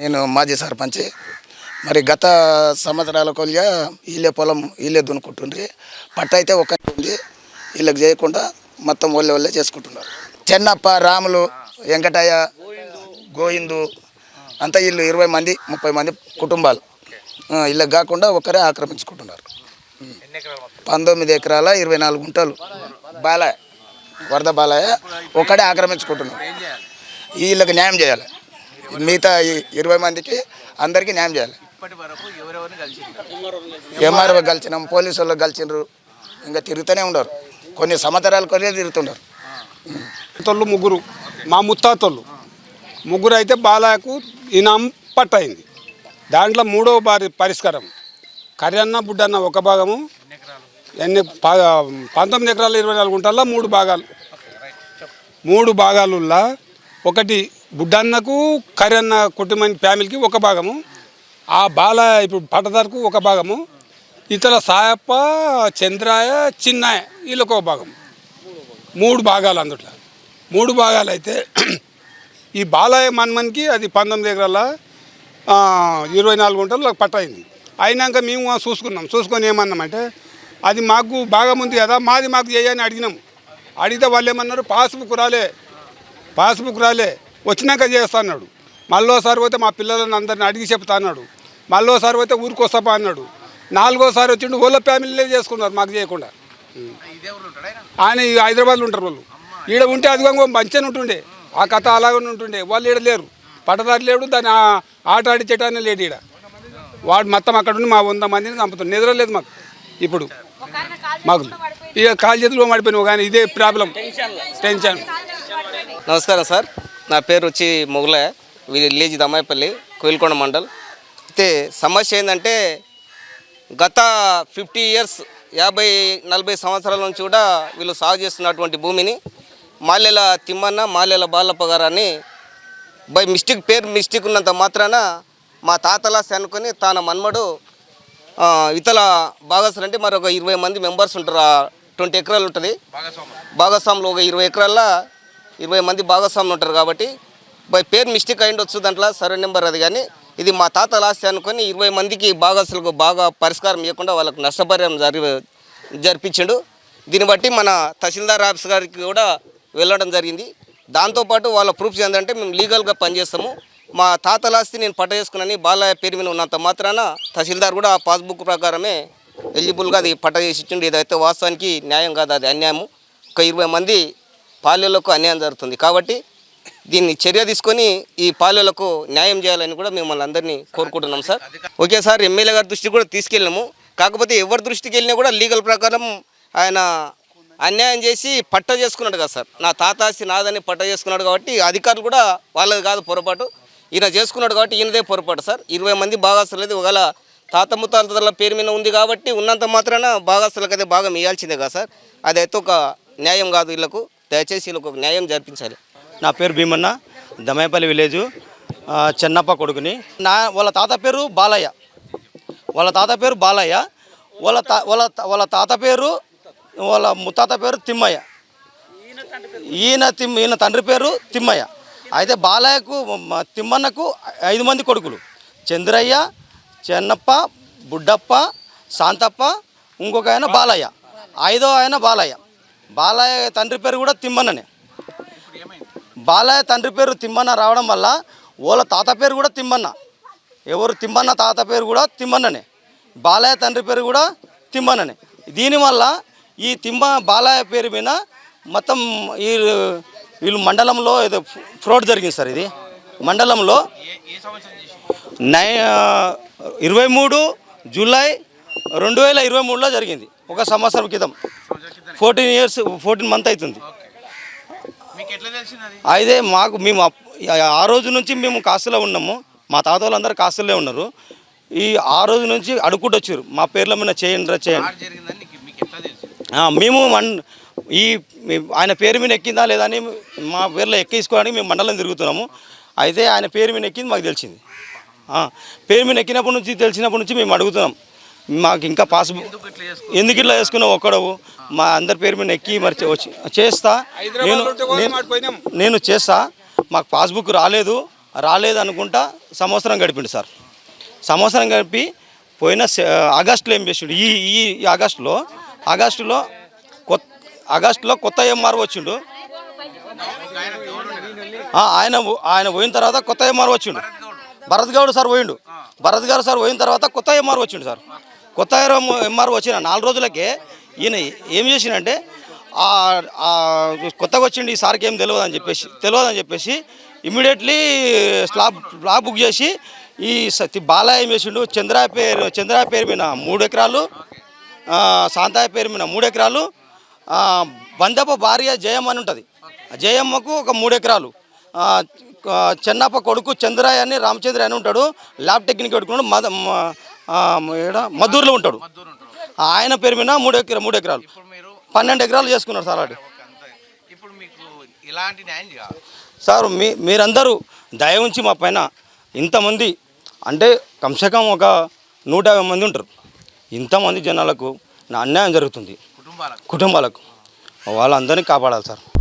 నేను మాజీ సర్పంచ్. మరి గత సంవత్సరాల కొలిగా వీళ్ళే పొలం వీళ్ళే దున్నుకుంటుండ్రి. పట్ట అయితే ఒక ఉంది. వీళ్ళకి చేయకుండా మొత్తం ఒళ్ళే ఒళ్ళే చేసుకుంటున్నారు. చెన్నప్ప రాములు వెంకటయ్య గోవిందు అంతా వీళ్ళు ఇరవై మంది ముప్పై మంది కుటుంబాలు. వీళ్ళకి కాకుండా ఒకరే ఆక్రమించుకుంటున్నారు. పంతొమ్మిది ఎకరాల ఇరవై నాలుగు గుంటలు. బాలయ్య వరద బాలయ్య ఒకడే ఆక్రమించుకుంటున్నారు. వీళ్ళకి న్యాయం చేయాలి. మిగతా ఇరవై మందికి అందరికీ న్యాయం చేయాలి. ఎంఆర్ఓ కలిసినాం పోలీసు వాళ్ళకి కలిసినారు ఇంకా తిరుగుతూనే ఉండరు. కొన్ని సంవత్సరాల కొనే తిరుగుతుంటారు తోళ్ళు ముగ్గురు మా ముత్తాతోళ్ళు. ముగ్గురు అయితే బాలయ్యకు ఇనాం పట్టయింది. దాంట్లో మూడవ బారి పరిష్కారం కర్రన్న బుడ్డన్న ఒక భాగము ఎన్ని ప- పంతొమ్మిది ఎకరాల ఇరవై నాలుగు గుంటల్లో మూడు భాగాలు. మూడు భాగాలుల్లా ఒకటి బుడ్డన్నకు అన్న కుటుంబం ఫ్యామిలీకి ఒక భాగము ఆ బాల ఇప్పుడు పట్టదారుకు ఒక భాగము ఇతర సాయప్ప చంద్రాయ చిన్నాయ వీళ్ళకి ఒక భాగం మూడు భాగాలు అందుట్లో. మూడు భాగాలు అయితే ఈ బాలయ్య మన్మన్కి అది పంతొమ్మిది ఎకరాల ఇరవై నాలుగు గుంటలు పట్టయింది అయినాక మేము చూసుకున్నాం. చూసుకొని ఏమన్నామంటే అది మాకు భాగం ఉంది కదా మాది మాకు చేయని అడిగినాం. అడిగితే వాళ్ళు ఏమన్నారు పాస్బుక్ రాలే పాస్బుక్ రాలే వచ్చినాక చేస్తా అన్నాడు మళ్ళోసారి పోతే మా పిల్లలను అందరిని అడిగి చెప్తా అన్నాడు మళ్ళోసారి పోతే ఊరికి వస్తాపా అన్నాడు. నాలుగోసారి వచ్చిండు వాళ్ళ ఫ్యామిలీలే చేసుకున్నారు మాకు చేయకుండా. ఆయన హైదరాబాద్లో ఉంటారు వాళ్ళు. ఈడ ఉంటే అదిగో మంచిగా ఉంటుండే. ఆ కథ అలాగనే ఉంటుండే. వాళ్ళు ఈడ లేరు. పట్టదారి లేడు దాన్ని ఆ- ఆట ఆడించటానే లేడు ఈడ. వాడు మొత్తం అక్కడ ఉండి మా వంద మందిని చంపుతుంది నిద్ర లేదు మాకు. ఇప్పుడు మాకు ఇక కాలు చేతులు పడిపోయినావు కానీ ఇదే ప్రాబ్లం. టెన్షన్. నమస్కారం సార్. నా పేరు వచ్చి మొగలే. విలేజ్ దమ్మాయిపల్లి కోయిల్కొండ మండల్. అయితే సమస్య ఏంటంటే గత ఫిఫ్టీ ఇయర్స్ యాభై నలభై సంవత్సరాల నుంచి కూడా వీళ్ళు సాగు చేస్తున్నటువంటి భూమిని మాలెల తిమ్మన్న మాలెల బాలప్ప గారు అని బై మిస్టేక్ పేరు మిస్టేక్ ఉన్నంత మాత్రాన మా తాతలాస్ అనుకొని తాన మన్మడు ఇతల భాగస్వాలు అంటే మరి ఒక ఇరవై మంది మెంబర్స్ ఉంటారు. ట్వంటీ ఎకరాలు ఉంటుంది. భాగస్వాములు. ఒక ఇరవై ఎకరాల్లో ఇరవై మంది భాగస్వాములు ఉంటారు కాబట్టి బై పేరు మిస్టేక్ అయిండొచ్చు దాంట్లో సర్వే నెంబర్ అది కానీ. ఇది మా తాత లాస్తి అనుకొని ఇరవై మందికి భాగస్వాలకు బాగా పరిష్కారం ఇవ్వకుండా వాళ్ళకు నష్టపరిహారం జరి జరిపించిండు. దీన్ని బట్టి మన తహసీల్దార్ ఆఫీస్ గారికి కూడా వెళ్ళడం జరిగింది. దాంతోపాటు వాళ్ళ ప్రూఫ్స్ ఏంటంటే మేము లీగల్గా పనిచేస్తాము. మా తాతల ఆస్తి నేను పట్ట చేసుకున్నాను. బాలయ్య పేరు మీద ఉన్నంత మాత్రాన తహసీల్దార్ కూడా ఆ పాస్బుక్ ప్రకారమే ఎలిజిబుల్గా అది పట్ట చేసి ఇచ్చిండు. ఇదైతే వాస్తవానికి న్యాయం కాదు అది అన్యాయము. ఒక ఇరవై మంది పాలెలకు అన్యాయం జరుగుతుంది. కాబట్టి దీన్ని చర్య తీసుకొని ఈ పాలెలకు న్యాయం చేయాలని కూడా మిమ్మల్ని అందరినీ కోరుకుంటున్నాం సార్. ఓకే సార్ ఎమ్మెల్యే గారి దృష్టికి కూడా తీసుకెళ్ళినాము. కాకపోతే ఎవరి దృష్టికి వెళ్ళినా కూడా లీగల్ ప్రకారం ఆయన అన్యాయం చేసి పట్ట చేసుకున్నాడు కదా సార్. నా తాతాసి నాదని పట్ట చేసుకున్నాడు కాబట్టి అధికారులు కూడా వాళ్ళది కాదు పొరపాటు. ఈయన చేసుకున్నాడు కాబట్టి ఈయనదే పొరపాటు సార్. ఇరవై మంది భాగస్తులు అయితే ఒకవేళ తాత ముత్తాతల పేరు మీద ఉంది కాబట్టి ఉన్నంత మాత్రాన భాగస్తులకు అయితే భాగం ఇవ్వాల్సిందే కదా సార్. అదైతే ఒక న్యాయం కాదు వీళ్ళకు దయచేసి వీళ్ళకు ఒక న్యాయం జరిపించాలి. నా పేరు భీమన్న దమాయపల్లి విలేజు చెన్నప్ప కొడుకుని. నా వాళ్ళ తాత పేరు బాలయ్య. వాళ్ళ తాత పేరు బాలయ్య. వాళ్ళ తా వాళ్ళ వాళ్ళ తాత పేరు వాళ్ళ ముత్తాత పేరు తిమ్మయ్య. ఈయన తిమ్ ఈయన తండ్రి పేరు తిమ్మయ్య. అయితే బాలయ్యకు తిమ్మన్నకు ఐదు మంది కొడుకులు. చంద్రయ్య చెన్నప్ప బుడ్డప్ప శాంతప్ప ఇంకొక ఆయన బాలయ్య. ఐదో ఆయన బాలయ్య. బాలయ్య తండ్రి పేరు కూడా తిమ్మన్ననే. బాలయ్య తండ్రి పేరు తిమ్మన్న రావడం వల్ల వాళ్ళ తాత పేరు కూడా తిమ్మన్న. ఎవరు తిమ్మన్న తాత పేరు కూడా తిమ్మన్ననే. బాలయ్య తండ్రి పేరు కూడా తిమ్మన్ననే. దీనివల్ల ఈ తిమ్మ బాలయ్య పేరు మీద మొత్తం ఈ వీళ్ళు మండలంలో ఏదో ఫ్రాడ్ జరిగింది సార్ ఇది. మండలంలో నై ఇరవై మూడు జూలై రెండు వేల ఇరవై మూడులో జరిగింది. ఒక సంవత్సరం క్రితం. ఫోర్టీన్ ఇయర్స్ ఫోర్టీన్ మంత్ అవుతుంది. అయితే మాకు మేము ఆ రోజు నుంచి మేము కాస్తులో ఉన్నాము. మా తాత వాళ్ళందరూ కాస్తులే ఉన్నారు. ఈ ఆ రోజు నుంచి అడుక్కుంటూ వచ్చారు. మా పేర్ల మీద చేయండి రా చేయండి. మేము మన్ ఈ ఆయన పేరు మీద ఎక్కిందా లేదా అని మా పేర్లో ఎక్కించుకోవడానికి మేము మండలం తిరుగుతున్నాము. అయితే ఆయన పేరు మీద ఎక్కింది మాకు తెలిసింది. పేరు మీద ఎక్కినప్పటి నుంచి తెలిసినప్పటి నుంచి మేము అడుగుతున్నాం. మాకు ఇంకా పాస్బుక్ ఎందుకు ఇట్లా వేసుకున్నావు ఒక్కడవు? మా అందరి పేరు మీద ఎక్కి మరి చేస్తా. నేను నేను- చేస్తా. మాకు పాస్బుక్ రాలేదు. రాలేదనుకుంటా సంవత్సరం గడిపిండు సార్. సంవత్సరం గడిపి పోయిన ఆగస్టులో ఏం చేసిండు? ఈ ఈ ఆగస్టులో ఆగస్టులో కొత్త ఆగస్టులో కొత్త ఎంఆర్ వచ్చిండు. ఆయన ఆయన పోయిన తర్వాత కొత్త ఎంఆర్ వచ్చిండు. భరత్ గౌడ్ సార్ పోయిండు. భరత్ గారు సార్ పోయిన తర్వాత కొత్త ఎంఆర్ వచ్చిండు సార్. కొత్త ఎంఆర్ వచ్చిన నాలుగు రోజులకే ఈయన ఏం చేసిండంటే కొత్తగా వచ్చిండు ఈ సార్కి ఏం తెలియదు అని చెప్పేసి తెలియదు అని చెప్పేసి ఇమీడియట్లీ స్లాబ్ స్లాబ్ బుక్ చేసి ఈ బాలయ్య ఏం చేసిండు చంద్రా పేరు చంద్రా పేరు మీద మూడు ఎకరాలు శాంతాయ పేరు మీద మూడు ఎకరాలు బందప బందప్ప భార్య జయమ్మ అని ఉంటుంది. జయమ్మకు ఒక మూడు ఎకరాలు చెన్నప్ప కొడుకు చంద్రయ్య అని రామచంద్ర అని ఉంటాడు ల్యాబ్ టెక్నిక్ పెట్టుకున్నాడు మద మద్దూరులో ఉంటాడు. ఆయన పేరు మీద మూడు ఎకరా మూడు ఎకరాలు. పన్నెండు ఎకరాలు చేసుకున్నారు సార్ ఆడి. ఇప్పుడు మీకు న్యాయం కావాలి సార్ మీ మీరందరూ దయ ఉంచి మా పైన ఇంతమంది అంటే కమ్సే కమ్ ఒక నూట యాభై మంది ఉంటారు. ఇంతమంది జనాలకు నా అన్యాయం జరుగుతుంది. కుటుంబాలకు. కుటుంబాలకు. వాళ్ళందరినీ కాపాడాలి సార్.